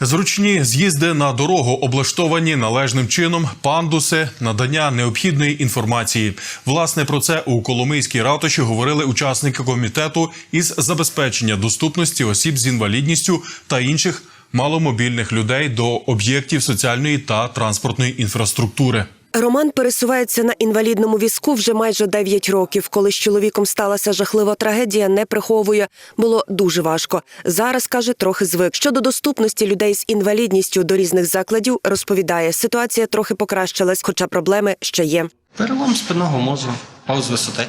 Зручні з'їзди на дорогу облаштовані належним чином, пандуси, надання необхідної інформації. Власне про це у Коломийській ратуші говорили учасники комітету із забезпечення доступності осіб з інвалідністю та інших маломобільних людей до об'єктів соціальної та транспортної інфраструктури. Роман пересувається на інвалідному візку вже майже 9 років. Коли з чоловіком сталася жахлива трагедія, не приховує. Було дуже важко. Зараз каже, трохи звик. Щодо доступності людей з інвалідністю до різних закладів, розповідає, ситуація трохи покращилась, хоча проблеми ще є. Перелом спинного мозу, пауз висоти.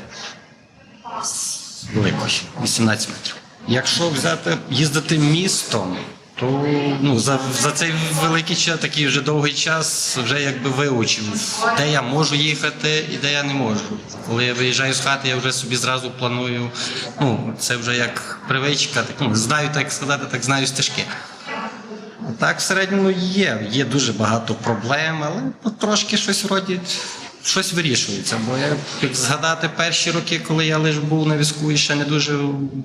Великої, 18 метрів. Якщо взяти їздити містом, то ну, за, за цей великий час, такий вже довгий час, вже якби вивчив, де я можу їхати і де я не можу. Коли я виїжджаю з хати, я вже собі зразу планую. Ну, це вже як привичка, так, ну, знаю, так сказати, так знаю стежки. Так, в середньому є. Є дуже багато проблем, але ну, трошки щось вроді щось вирішується. Бо як згадати перші роки, коли я лише був на візку і ще не дуже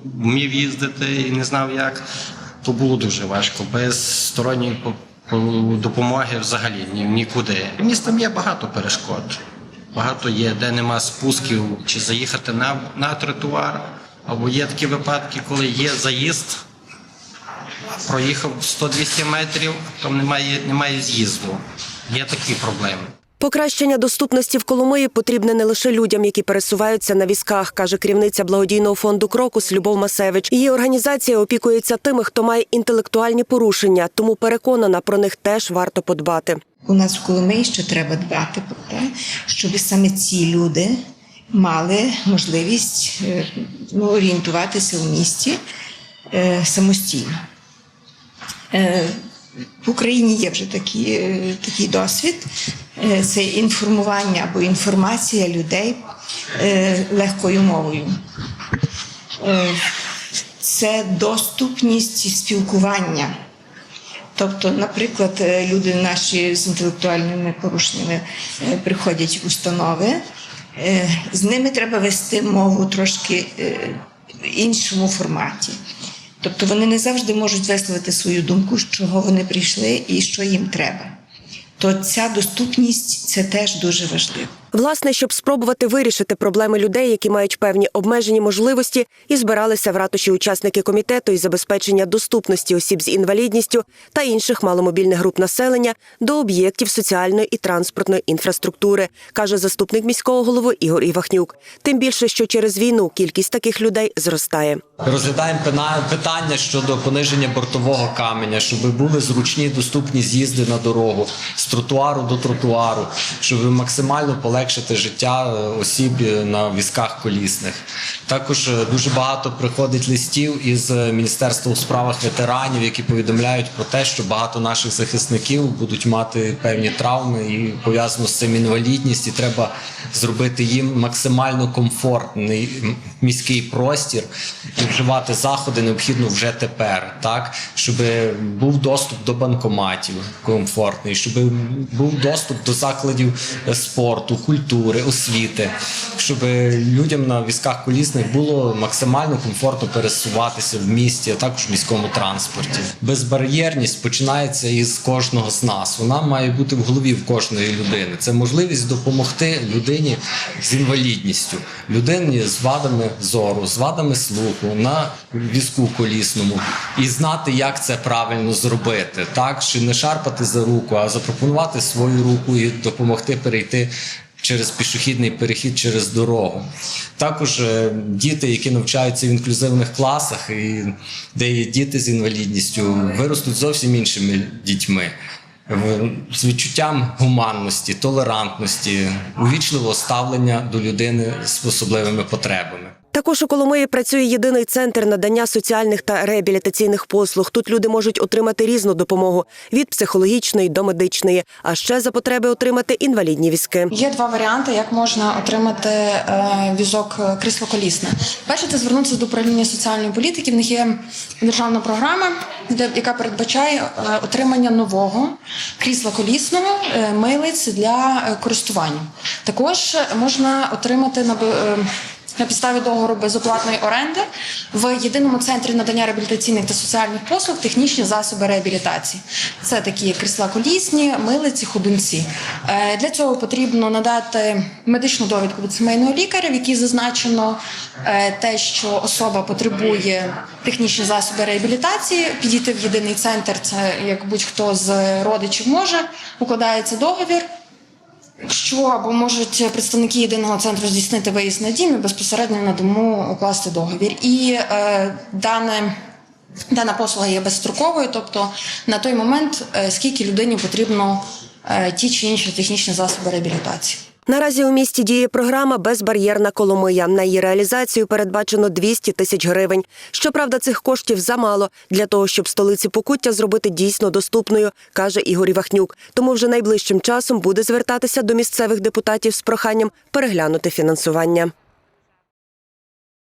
вмів їздити і не знав як, то було дуже важко. Без сторонньої по- по- допомоги взагалі ні, нікуди. Містом є багато перешкод. Багато є, де нема спусків, чи заїхати на, на тротуар. Або є такі випадки, коли є заїзд, проїхав 100-200 метрів, там немає, немає з'їзду. Є такі проблеми. Покращення доступності в Коломиї потрібне не лише людям, які пересуваються на візках, каже керівниця благодійного фонду Крокус Любов Масевич. Її організація опікується тими, хто має інтелектуальні порушення, тому переконана, про них теж варто подбати. У нас в Коломиї ще треба дбати про те, щоб саме ці люди мали можливість е, ну, орієнтуватися в місті е, самостійно. Е, В Україні є вже такі, е, такий досвід. Е, Це інформування або інформація людей е, легкою мовою. Е, Це доступність спілкування. Тобто, наприклад, люди наші з інтелектуальними порушеннями приходять в установи, з ними треба вести мову трошки в іншому форматі. Тобто вони не завжди можуть висловити свою думку, з чого вони прийшли і що їм треба. То ця доступність це теж дуже важливо. Власне, щоб спробувати вирішити проблеми людей, які мають певні обмежені можливості, і збиралися в ратуші учасники комітету із забезпечення доступності осіб з інвалідністю та інших маломобільних груп населення до об'єктів соціальної і транспортної інфраструктури, каже заступник міського голови Ігор Івахнюк. Тим більше, що через війну кількість таких людей зростає. Розглядаємо питання щодо пониження бортового каменя, щоб були зручні доступні з'їзди на дорогу з тротуару до тротуару, щоб максимально полегшити життя е, осіб е, на візках колісних. Також е, дуже багато приходить листів із Міністерства у справах ветеранів, які повідомляють про те, що багато наших захисників будуть мати певні травми і пов'язано з цим інвалідність, і треба зробити їм максимально комфортний міський простір і вживати заходи необхідно вже тепер, так щоб був доступ до банкоматів комфортний, щоб був доступ до закладів спорту, культури, освіти, щоб людям на візках колісних було максимально комфортно пересуватися в місті, а також в міському транспорті. Безбар'єрність починається із кожного з нас. Вона має бути в голові в кожної людини. Це можливість допомогти людині з інвалідністю, людині з вадами зору, з вадами слуху на візку колісному і знати, як це правильно зробити, так чи не шарпати за руку, а запропонувати свою руку і допомогти перейти. Через пішохідний перехід через дорогу. Також е, діти, які навчаються в інклюзивних класах, і де є діти з інвалідністю, виростуть зовсім іншими дітьми. З відчуттям гуманності, толерантності, увічливого ставлення до людини з особливими потребами. Також у Коломиї працює єдиний центр надання соціальних та реабілітаційних послуг. Тут люди можуть отримати різну допомогу від психологічної до медичної, а ще за потреби отримати інвалідні візки. Є два варіанти, як можна отримати е, візок крісло-колісне. Перше це звернутися до управління соціальної політики. В них є державна програма, яка передбачає е, отримання нового крісла колісного е, милиць для користування. Також можна отримати на на підставі договору безоплатної оренди в єдиному центрі надання реабілітаційних та соціальних послуг технічні засоби реабілітації. Це такі крісла колісні, милиці, ходунці. Е, Для цього потрібно надати медичну довідку від сімейного лікаря, в якій зазначено е, те, що особа потребує технічні засоби реабілітації, підійти в єдиний центр. Це як будь-хто з родичів може, укладається договір. Якщо або можуть представники єдиного центру здійснити виїзд на дім і безпосередньо на дому укласти договір. І е, дане. Дана послуга є безстроковою, тобто на той момент, е, скільки людині потрібно е, ті чи інші технічні засоби реабілітації. Наразі у місті діє програма Безбар'єрна Коломия. На її реалізацію передбачено 200 тисяч гривень. Щоправда, цих коштів замало для того, щоб столиці Покуття зробити дійсно доступною, каже Ігор Вахнюк. Тому вже найближчим часом буде звертатися до місцевих депутатів з проханням переглянути фінансування.